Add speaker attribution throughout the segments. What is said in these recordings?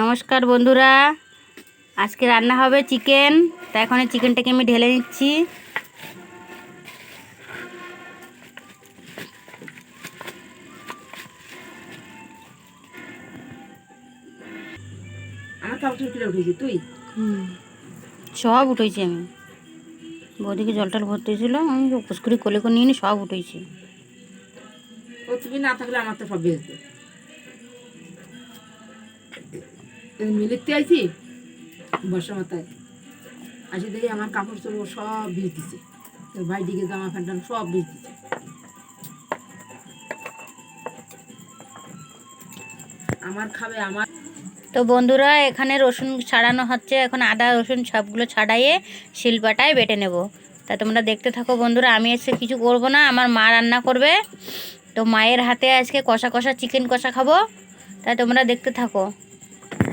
Speaker 1: নমস্কার বন্ধুরা। আজকে রান্না হবে চিকেন। তা এখন চিকেনটাকে আমি ঢেলে নিচ্ছি।
Speaker 2: তুই?
Speaker 1: সব উঠেছি আমি। বৌদিকে জল টল ভরতে ছিল আমি উপোস করে কোলে করে নিয়ে সব উঠেছি।
Speaker 2: তুমি না থাকলে আমার তো সব বেচবে মিলিতে আইছি? বর্ষা মাথায়। আসি দেখি আমার কাপড় চোপড় সব বিষ দিছে। তোর ভাই দিকে জামা প্যান্ট সব বিষ দিছে। আমার খাবে, আমার
Speaker 1: তো বন্ধুরা, এখানে রসুন ছাড়ানো হচ্ছে। এখন আদা, রসুন সবগুলো ছাড়াইয়ে শিলপাটায় বেটে নেব। তা তোমরা দেখতে থাকো বন্ধুরা, আমি এসে কিছু করব না। আমার মা রান্না করবে। তো মায়ের হাতে আজকে কষা কষা, চিকেন কষা খাব। তা তোমরা দেখতে থাকো।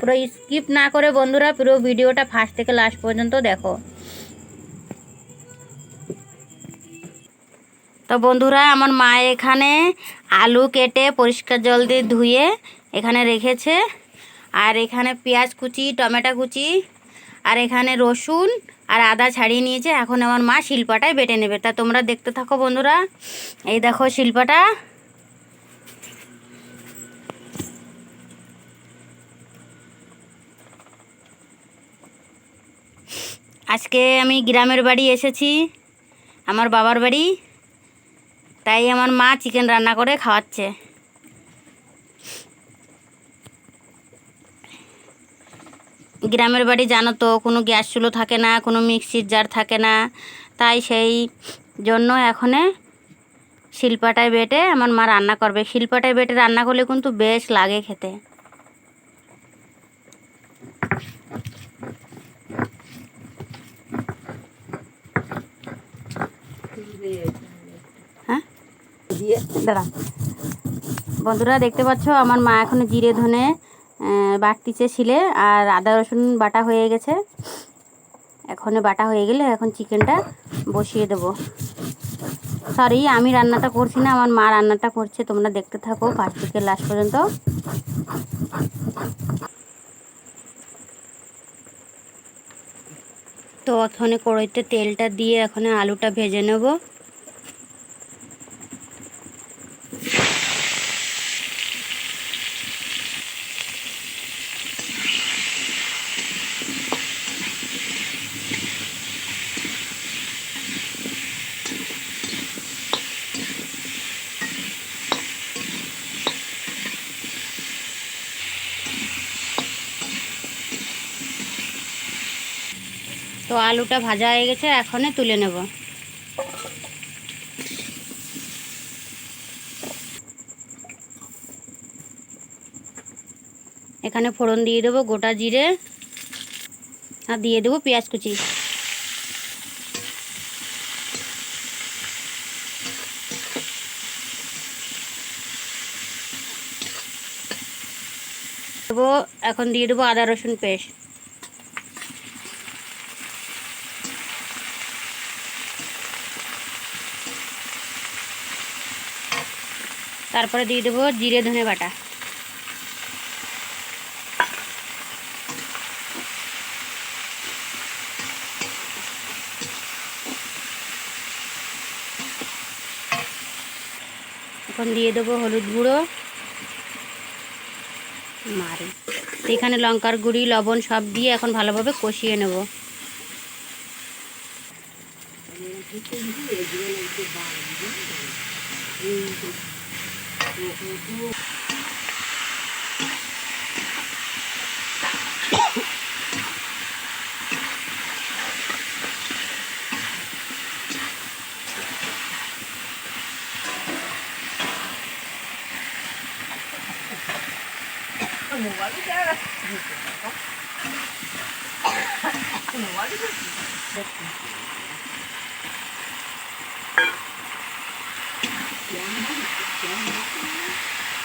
Speaker 1: পুরো স্কিপ না করে বন্ধুরা পুরো ভিডিওটা ফার্স্ট থেকে লাস্ট পর্যন্ত দেখো। তো বন্ধুরা, আমার মা এখানে আলু কেটে পরিষ্কার জল দিয়ে ধুয়ে এখানে রেখেছে। আর এখানে পেঁয়াজ কুচি, টমেটো কুচি, আর এখানে রসুন আর আদা ছাড়িয়ে নিয়েছে। এখন আমার মা শিল্পাটায় বেটে নেবে। তা তোমরা দেখতে থাকো বন্ধুরা। এই দেখো শিল্পাটা। আজকে আমি গ্রামের বাড়ি এসেছি, আমার বাবার বাড়ি। তাই আমার মা চিকেন রান্না করে খাওয়াচ্ছে। গ্রামের বাড়ি জানো তো, কোনো গ্যাস চুলো থাকে না, কোনো মিক্সির জার থাকে না। তাই সেই জন্য এখনে শিল্পাটায় বেটে আমার মা রান্না করবে। শিল্পাটায় বেটে রান্না করলে কিন্তু বেশ লাগে খেতে। হ্যাঁ?
Speaker 2: দিয়ে,
Speaker 1: দাঁড়া। বন্ধুরা, দেখতে পাচ্ছ, আমার মা এখন জিরে ধনে বাটতিছে শিলে আর আদা, রসুন বাটা হয়ে গেছে। এখন বাটা হয়ে গেলে এখন চিকেনটা বসিয়ে দেবো। সরি, আমি রান্নাটা করছি না, আমার মা রান্নাটা করছে, তোমরা দেখতে থাকো ফার্স্ট থেকে লাস্ট পর্যন্ত। তো এখানে কড়াইতে তেলটা দিয়ে এখন আলুটা ভেজে নেব। তো আলুটা ভাজা হয়ে গেছে এখনে তুলে নেব। এখানে ফোড়ন দিয়ে দেবো গোটা জিরে, আর দিয়ে দেবো পেঁয়াজ কুচি। দেবো, এখন দিয়ে দেবো আদা রসুন পেস্ট। তারপরে দিয়ে দেবো জিরে ধনে বাটা। এখন দিয়ে দেবো হলুদ গুঁড়ো। মারি, এখানে লঙ্কার গুঁড়ি, লবণ সব দিয়ে এখন ভালোভাবে কষিয়ে নেব। もう
Speaker 2: 終わりじゃん。もう終わ。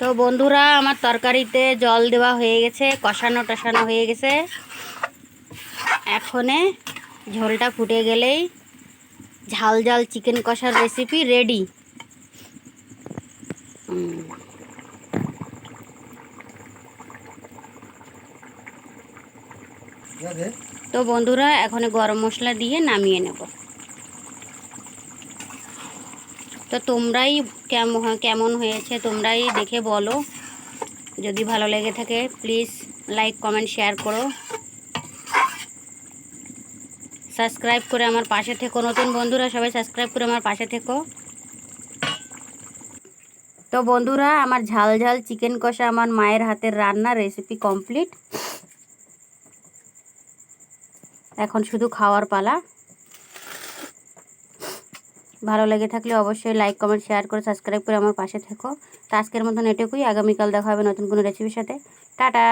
Speaker 1: তো বন্ধুরা আমার তরকারিতে জল দেওয়া হয়ে গেছে কষানো টষানো হয়ে গেছে। এখনে ঝোলটা ফুটে গেলেই ঝাল ঝাল চিকেন কষার রেসিপি রেডি তো বন্ধুরা এখন গরম মশলা দিয়ে নামিয়ে নেব। তো তোমরাই কেমন কেমন হয়েছে তোমরাই দেখে বলো। যদি ভালো লেগে থাকে প্লিজ লাইক কমেন্ট শেয়ার করো। সাবস্ক্রাইব করে আমার পাশে থেকো, নতুন বন্ধুরা সবাই সাবস্ক্রাইব করে আমার পাশে থেকো। তো বন্ধুরা, আমার ঝাল ঝাল চিকেন কষা আমার মায়ের হাতের রান্না রেসিপি কমপ্লিট এখন শুধু খাওয়ার পালা। ভালো লেগে থাকলে অবশ্যই লাইক কমেন্ট শেয়ার করে সাবস্ক্রাইব করে আমার পাশে থেকো। তো আজকের মতন এটুকুই। আগামীকাল দেখা হবে নতুন কোনো রেসিপির সাথে। টাটা!